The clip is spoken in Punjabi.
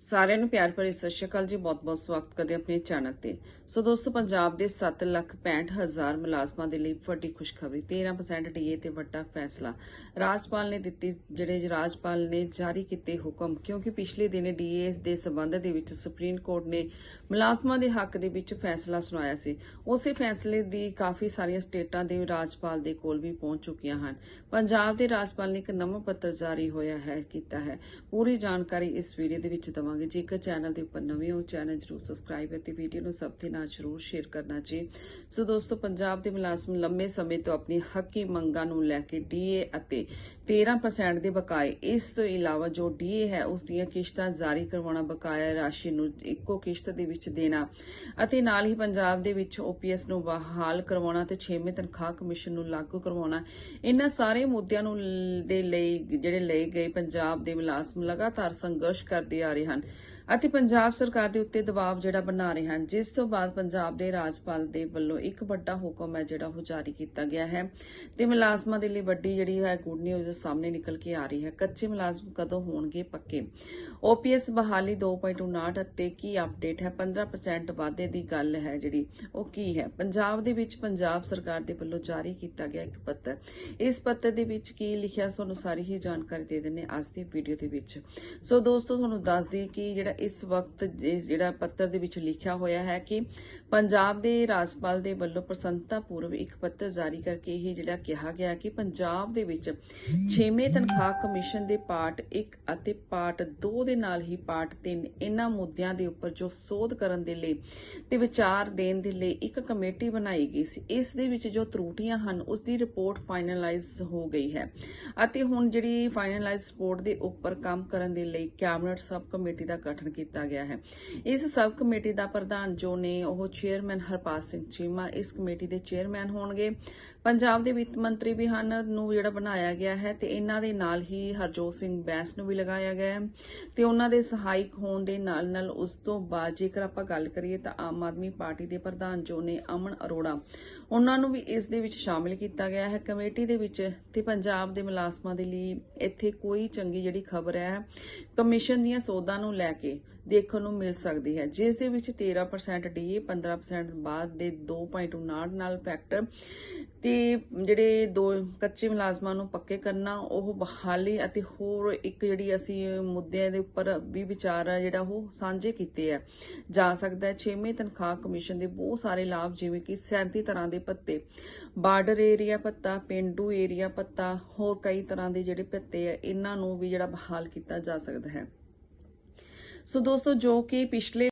ਸਾਰਿਆਂ ਨੂੰ ਪਿਆਰ ਭਰੀ ਸਤਿ ਸ਼੍ਰੀ ਅਕਾਲ ਜੀ। ਬਹੁਤ-ਬਹੁਤ ਸਵਾਗਤ ਕਰਦੇ ਆਪਣੇ ਚੈਨਲ ਤੇ। ਸੋ ਦੋਸਤੋ, ਪੰਜਾਬ ਦੇ 7 ਲੱਖ 65 ਹਜ਼ਾਰ ਮੁਲਾਜ਼ਮਾਂ ਦੇ ਲਈ ਵੱਡੀ ਖੁਸ਼ਖਬਰੀ 13% ਡੀਏ ਤੇ ਵੱਡਾ ਫੈਸਲਾ। ਰਾਜਪਾਲ ਨੇ ਦਿੱਤੀ, ਜਿਹੜੇ ਰਾਜਪਾਲ ਨੇ ਜਾਰੀ ਕੀਤੇ ਹੁਕਮ, ਕਿਉਂਕਿ ਪਿਛਲੇ ਦਿਨੇ ਡੀਏ ਦੇ ਸਬੰਧ ਦੇ ਵਿੱਚ ਸੁਪਰੀਮ ਕੋਰਟ ਨੇ ਮੁਲਾਜ਼ਮਾਂ ਦੇ ਹੱਕ ਦੇ ਵਿੱਚ ਫੈਸਲਾ ਸੁਣਾਇਆ ਸੀ। ਉਸੇ ਫੈਸਲੇ ਦੀ ਕਾਫੀ ਸਾਰੀਆਂ ਸਟੇਟਾਂ ਦੇ ਰਾਜਪਾਲ ਦੇ ਕੋਲ ਵੀ ਪਹੁੰਚ ਚੁੱਕੀਆਂ ਹਨ। ਪੰਜਾਬ ਦੇ ਰਾਜਪਾਲ ਨੇ ਇੱਕ ਨਵਾਂ ਪੱਤਰ ਜਾਰੀ ਹੋਇਆ ਹੈ, ਕੀਤਾ ਹੈ। ਪੂਰੀ ਜਾਣਕਾਰੀ ਇਸ ਵੀਡੀਓ ਦੇ ਵਿੱਚ ਦਵਾਂਗੇ ਜੇਕਰ ਚੈਨਲ ਦੇ ਉੱਪਰ ਨਵੇਂ ਹੋ, ਚੈਨਲ ਜਰੂਰ ਸਬਸਕ੍ਰਾਈਬ ਅਤੇ ਵੀਡੀਓ ਨੂੰ ਸਭ ਦੇ ਨਾਲ ਜਰੂਰ ਸ਼ੇਅਰ ਕਰਨਾ ਜੀ। ਸੋ ਦੋਸਤੋ, ਪੰਜਾਬ ਦੇ ਮੁਲਾਜ਼ਮ ਲੰਮੇ ਸਮੇਂ ਤੋਂ ਆਪਣੀ ਹੱਕੀ ਮੰਗਾਂ ਨੂੰ ਲੈ ਕੇ ਡੀਏ ਅਤੇ 13% ਦੇ ਬਕਾਏ। ਇਸ ਤੋਂ ਇਲਾਵਾ ਜੋ ਡੀਏ ਹੈ, ਉਸ ਦੀਆਂ ਕਿਸ਼ਤਾਂ ਜਾਰੀ ਕਰਵਾਉਣਾ ਬਕਾਇਆ ਰਾਸ਼ੀ ਨੂੰ ਇੱਕੋ ਕਿਸ਼ਤ ਦੇ ਵਿੱਚ ਦੇਣਾ ਅਤੇ ਨਾਲ ਹੀ ਪੰਜਾਬ ਦੇ ਵਿੱਚ ਓਪੀਐਸ ਨੂੰ ਬਹਾਲ ਕਰਵਾਉਣਾ ਤੇ 6ਵੇਂ ਤਨਖਾਹ ਕਮਿਸ਼ਨ ਨੂੰ ਲਾਗੂ ਕਰਵਾਉਣਾ। ਇਹਨਾਂ ਸਾਰੇ ਮੁੱਦਿਆਂ ਨੂੰ ਦੇ ਲਈ, ਜਿਹੜੇ ਲਏ ਗਏ ਪੰਜਾਬ ਦੇ ਮੁਲਾਜ਼ਮ ਲਗਾਤਾਰ ਸੰਘਰਸ਼ ਕਰਦੇ ਆ ਰਹੇ ਹਨ। ਅਤੇ ਪੰਜਾਬ ਸਰਕਾਰ ਦੇ ਉੱਤੇ ਦਬਾਅ ਜਿਹੜਾ ਬਣਾ ਰਹੇ ਹਨ। ਜਿਸ ਤੋਂ ਬਾਅਦ ਪੰਜਾਬ ਦੇ ਰਾਜਪਾਲ ਦੇ ਵੱਲੋਂ ਇੱਕ ਵੱਡਾ ਹੁਕਮ ਹੈ ਜਿਹੜਾ ਉਹ ਜਾਰੀ ਕੀਤਾ ਗਿਆ ਹੈ ਤੇ ਮੁਲਾਜ਼ਮਾਂ ਦੇ ਲਈ ਵੱਡੀ ਜਿਹੜੀ ਹੈ ਗੁੱਡ ਨਿਊਜ਼ ਸਾਹਮਣੇ ਨਿਕਲ ਕੇ ਆ ਰਹੀ ਹੈ। ਕੱਚੇ ਮੁਲਾਜ਼ਮ ਕਦੋਂ ਹੋਣਗੇ ਪੱਕੇ? ਓਪੀਐਸ ਬਹਾਲੀ 2.59 ਅਤੇ ਕੀ ਅਪਡੇਟ ਹੈ? 15% ਵਾਧੇ ਦੀ ਗੱਲ ਹੈ ਜਿਹੜੀ, ਉਹ ਕੀ ਹੈ? ਪੰਜਾਬ ਦੇ ਵਿੱਚ ਪੰਜਾਬ ਸਰਕਾਰ ਦੇ ਵੱਲੋਂ ਜਾਰੀ ਕੀਤਾ ਗਿਆ ਇੱਕ ਪੱਤਰ। ਇਸ ਪੱਤਰ ਦੇ ਵਿੱਚ ਕੀ ਲਿਖਿਆ, ਤੁਹਾਨੂੰ ਸਾਰੀ ਹੀ ਜਾਣਕਾਰੀ ਦੇ ਦਿੰਨੇ ਅੱਜ ਦੀ ਵੀਡੀਓ ਦੇ ਵਿੱਚ। ਸੋ ਦੋਸਤੋ, ਤੁਹਾਨੂੰ ਦੱਸ ਦਈਏ ਕਿ ਜਿਹੜਾ ਇਸ ਵਕਤ ਜਿਹੜਾ ਪੱਤਰ ਦੇ ਵਿੱਚ ਲਿਖਿਆ ਹੋਇਆ ਹੈ ਕਿ ਪੰਜਾਬ ਦੇ ਰਾਜਪਾਲ ਦੇ ਵੱਲੋਂ ਪ੍ਰਸੰਨਤਾ ਪੂਰਵ ਇੱਕ ਪੱਤਰ ਜਾਰੀ ਕਰਕੇ ਇਹ ਜਿਹੜਾ ਕਿਹਾ ਗਿਆ ਕਿ ਪੰਜਾਬ ਦੇ ਵਿੱਚ 6ਵੇਂ ਤਨਖਾਹ ਕਮਿਸ਼ਨ ਦੇ ਪਾਰਟ 1 ਅਤੇ ਪਾਰਟ 2 ਦੇ ਨਾਲ ਹੀ ਪਾਰਟ 3 ਇਹਨਾਂ ਮੁੱਦਿਆਂ ਦੇ ਉੱਪਰ ਜੋ ਸੋਧ ਕਰਨ ਦੇ ਲਈ ਤੇ ਵਿਚਾਰ ਦੇਣ ਦੇ ਲਈ ਇੱਕ ਕਮੇਟੀ ਬਣਾਈ ਗਈ ਸੀ, ਇਸ ਦੇ ਵਿੱਚ ਜੋ ਤਰੁੱਟੀਆਂ ਹਨ ਉਸ ਦੀ ਰਿਪੋਰਟ ਫਾਈਨਲਾਈਜ਼ ਹੋ ਗਈ ਹੈ ਅਤੇ ਹੁਣ ਜਿਹੜੀ ਫਾਈਨਲਾਈਜ਼ ਰਿਪੋਰਟ ਦੇ ਉੱਪਰ ਕੰਮ ਕਰਨ ਦੇ ਲਈ ਕੈਬਨਿਟ ਸਬ ਕਮੇਟੀ ਦਾ ਗਠਨ ਕੀਤਾ ਗਿਆ ਹੈ। ਇਸ ਸਬ ਕਮੇਟੀ ਦਾ ਪ੍ਰਧਾਨ ਜੋ ਨੇ, ਉਹ ਚੇਅਰਮੈਨ ਹਰਪਾਲ ਸਿੰਘ ਚੀਮਾ ਇਸ ਕਮੇਟੀ ਦੇ ਚੇਅਰਮੈਨ ਹੋਣਗੇ। ਪੰਜਾਬ ਦੇ ਵਿੱਤ ਮੰਤਰੀ ਵੀ ਹਨ, ਨੂੰ ਜਿਹੜਾ ਬਣਾਇਆ ਗਿਆ ਹੈ ਤੇ ਇਹਨਾਂ ਦੇ ਨਾਲ ਹੀ ਹਰਜੋਤ ਸਿੰਘ ਬੈਂਸ ਨੂੰ ਵੀ ਲਗਾਇਆ ਗਿਆ ਹੈ ਤੇ ਉਹਨਾਂ ਦੇ ਸਹਾਇਕ ਹੋਣ ਦੇ ਨਾਲ ਨਾਲ ਉਸ ਤੋਂ ਬਾਅਦ ਜੇਕਰ ਆਪਾਂ ਗੱਲ ਕਰੀਏ ਤਾਂ ਆਮ ਆਦਮੀ ਪਾਰਟੀ ਦੇ ਪ੍ਰਧਾਨ ਜੋ ਨੇ, ਅਮਨ ਅਰੋੜਾ, ਉਹਨਾਂ ਨੂੰ ਵੀ ਇਸ ਦੇ ਵਿੱਚ ਸ਼ਾਮਿਲ ਕੀਤਾ ਗਿਆ ਹੈ। ਕਮੇਟੀ ਦੇ ਵਿੱਚ ਤੇ ਪੰਜਾਬ ਦੇ ਮੁਲਾਜ਼ਮਾਂ ਦੇ ਲਈ ਇੱਥੇ ਕੋਈ ਚੰਗੀ ਜਿਹੜੀ ਖਬਰ ਹੈ, ਕਮਿਸ਼ਨ ਦੀਆਂ ਸੋਧਾਂ ਨੂੰ ਲੈ ਕੇ ਦੇਖਣ ਨੂੰ ਮਿਲ ਸਕਦੀ ਹੈ। ਜਿਸ ਦੇ ਵਿੱਚ 13% ਡੀਏ 15% ਬਾਅਦ ਦੇ 2.59 ਨਾਲ ਫੈਕਟਰ ਤੇ ਜਿਹੜੇ ਦੋ ਕੱਚੇ ਮੁਲਾਜ਼ਮਾਂ ਨੂੰ ਪੱਕੇ ਕਰਨਾ, ਉਹ ਬਹਾਲੀ ਅਤੇ ਹੋਰ ਇੱਕ ਜਿਹੜੀ ਅਸੀਂ ਮੁੱਦਿਆਂ ਦੇ ਉੱਪਰ ਵੀ ਵਿਚਾਰ ਆ, ਜਿਹੜਾ ਉਹ ਸਾਂਝੇ ਕੀਤੇ ਆ। ਜਾ ਸਕਦਾ ਹੈ 6ਵੇਂ ਤਨਖਾਹ ਕਮਿਸ਼ਨ ਦੇ ਬਹੁਤ ਸਾਰੇ ਲਾਭ, ਜਿਵੇਂ ਕਿ 37 ਤਰ੍ਹਾਂ ਦੇ ਭੱਤੇ, ਬਾਰਡਰ ਏਰੀਆ ਭੱਤਾ, ਪਿੰਡੂ ਏਰੀਆ ਭੱਤਾ, ਹੋਰ ਕਈ ਤਰ੍ਹਾਂ ਦੇ ਜਿਹੜੇ ਭੱਤੇ ਆ, ਇਹਨਾਂ ਨੂੰ ਵੀ ਜਿਹੜਾ ਬਹਾਲ ਕੀਤਾ ਜਾ ਸਕਦਾ ਹੈ। ਸੋ ਦੋਸਤੋ ਜੋ ਕਿ ਪਿਛਲੇ